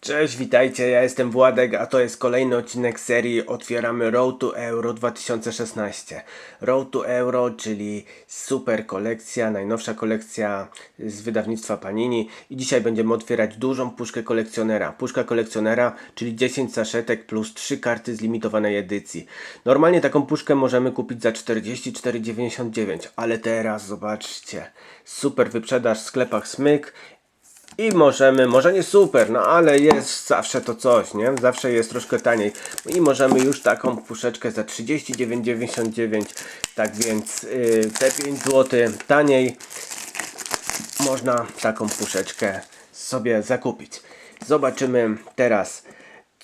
Cześć, witajcie, ja jestem Władek, a to jest kolejny odcinek serii Otwieramy Road to Euro 2016. Road to Euro, czyli super kolekcja, najnowsza kolekcja z wydawnictwa Panini i dzisiaj będziemy otwierać dużą puszkę kolekcjonera. Puszka kolekcjonera, czyli 10 saszetek plus 3 karty z limitowanej edycji. Normalnie taką puszkę możemy kupić za 44,99, ale teraz zobaczcie, super wyprzedaż w sklepach Smyk i możemy, może nie super, no ale jest zawsze to coś, nie? Zawsze jest troszkę taniej. I możemy już taką puszeczkę za 39,99. Tak więc yy, te 5 zł taniej można taką puszeczkę sobie zakupić. Zobaczymy teraz,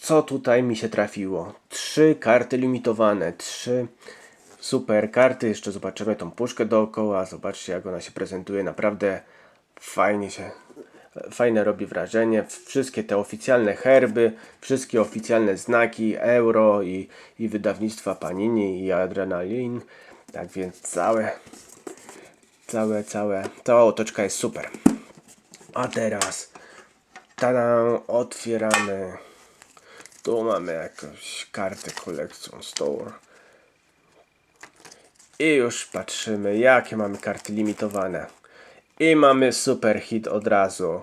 co tutaj mi się trafiło. Trzy karty limitowane, trzy super karty. Jeszcze zobaczymy tą puszkę dookoła. Zobaczcie, jak ona się prezentuje. Naprawdę fajnie się fajne robi wrażenie. Wszystkie te oficjalne herby, wszystkie oficjalne znaki euro i, i wydawnictwa Panini i Adrenalin. Tak więc całe, całe, całe, cała otoczka jest super. A teraz tada, otwieramy. Tu mamy jakąś kartę Collection Store. I już patrzymy, jakie mamy karty limitowane. I mamy super hit od razu.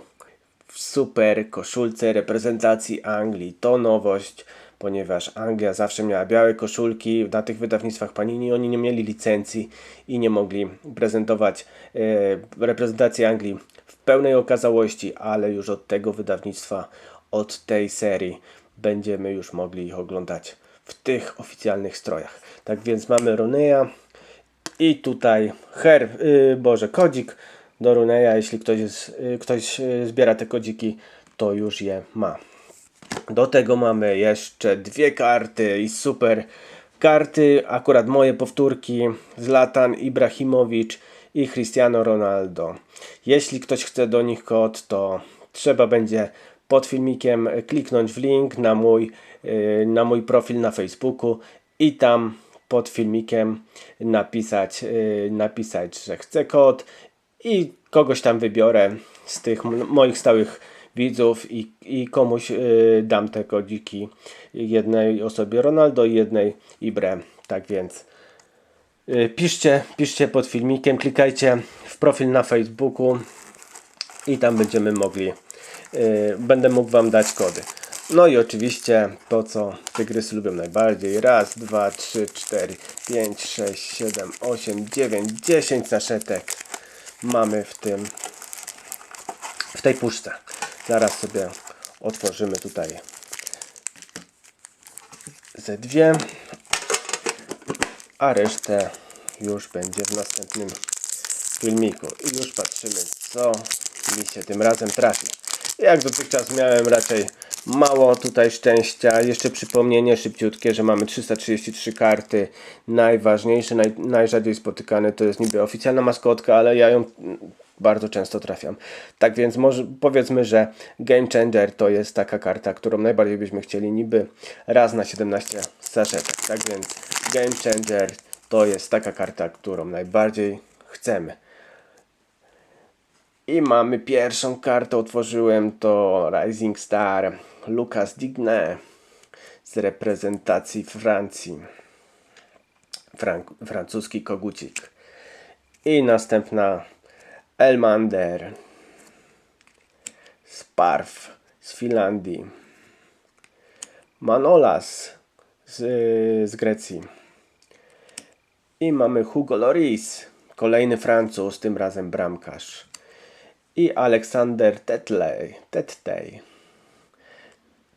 W super koszulce reprezentacji Anglii. To nowość, ponieważ Anglia zawsze miała białe koszulki. Na tych wydawnictwach Panini oni nie mieli licencji i nie mogli prezentować e, reprezentacji Anglii w pełnej okazałości, ale już od tego wydawnictwa, od tej serii będziemy już mogli ich oglądać w tych oficjalnych strojach. Tak więc mamy Roneya i tutaj her, yy, Boże, kodzik do Runeya. Jeśli ktoś, jest, y, ktoś y, zbiera te kodziki, to już je ma. Do tego mamy jeszcze dwie karty i super karty. Akurat moje powtórki Zlatan Ibrahimowicz i Cristiano Ronaldo. Jeśli ktoś chce do nich kod, to trzeba będzie pod filmikiem kliknąć w link na mój, y, na mój profil na Facebooku i tam pod filmikiem napisać, napisać, że chcę kod i kogoś tam wybiorę z tych moich stałych widzów i, i komuś y, dam te kodziki jednej osobie Ronaldo i jednej Ibre. Tak więc y, piszcie, piszcie pod filmikiem, klikajcie w profil na Facebooku i tam będziemy mogli, y, będę mógł Wam dać kody. No i oczywiście to, co tygrysy lubią najbardziej. Raz, dwa, trzy, cztery, pięć, sześć, siedem, osiem, dziewięć, dziesięć saszetek mamy w tym w tej puszce. Zaraz sobie otworzymy tutaj ze dwie, a resztę już będzie w następnym filmiku. I już patrzymy, co mi się tym razem trafi. Jak dotychczas miałem raczej mało tutaj szczęścia. Jeszcze przypomnienie szybciutkie, że mamy 333 karty. Najważniejsze, naj, najrzadziej spotykane to jest niby oficjalna maskotka, ale ja ją bardzo często trafiam. Tak więc może powiedzmy, że Game Changer to jest taka karta, którą najbardziej byśmy chcieli niby raz na 17 saszetek. Tak więc Game Changer to jest taka karta, którą najbardziej chcemy. I mamy pierwszą kartę, otworzyłem to Rising Star Lucas Digne z reprezentacji Francji. Frank francuski kogucik. I następna Elmander Sparf z Finlandii. Manolas z, z Grecji. I mamy Hugo Loris, kolejny Francuz, tym razem bramkarz. I Aleksander Tetley, Tettey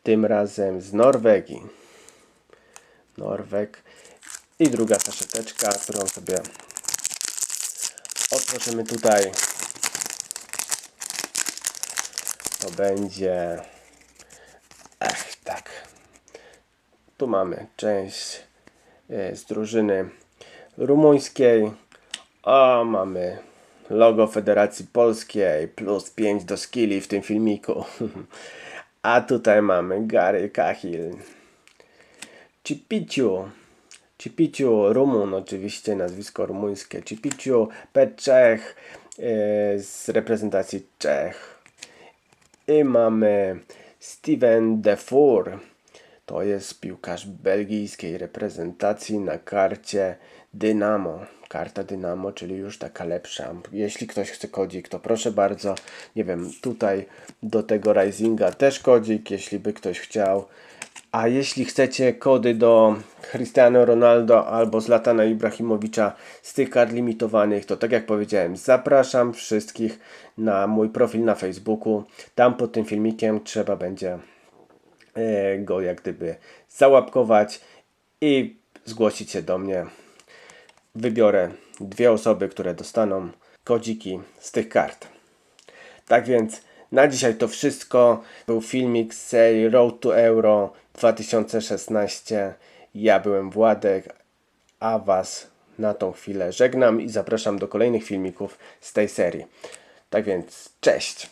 tym razem z Norwegii. Norweg. I druga saszeteczka, którą sobie otworzymy tutaj. To będzie... Ach, tak. Tu mamy część e, z drużyny rumuńskiej. A mamy logo Federacji Polskiej plus 5 do skilli w tym filmiku. A tutaj mamy Gary Cahill. Cipiciu. Cipiciu, Rumun oczywiście, nazwisko rumuńskie. Cipiciu, P. Czech yy, z reprezentacji Czech. I mamy Steven Defour. To jest piłkarz belgijskiej reprezentacji na karcie Dynamo. Karta Dynamo, czyli już taka lepsza. Jeśli ktoś chce kodzik, to proszę bardzo. Nie wiem, tutaj do tego Risinga też kodzik, jeśli by ktoś chciał. A jeśli chcecie kody do Cristiano Ronaldo albo Zlatana Ibrahimowicza z tych kart limitowanych, to tak jak powiedziałem, zapraszam wszystkich na mój profil na Facebooku. Tam pod tym filmikiem trzeba będzie go jak gdyby załapkować i zgłosić się do mnie. Wybiorę dwie osoby, które dostaną kodziki z tych kart. Tak więc na dzisiaj to wszystko. Był filmik z serii Road to Euro 2016. Ja byłem Władek, a Was na tą chwilę żegnam i zapraszam do kolejnych filmików z tej serii. Tak więc, cześć!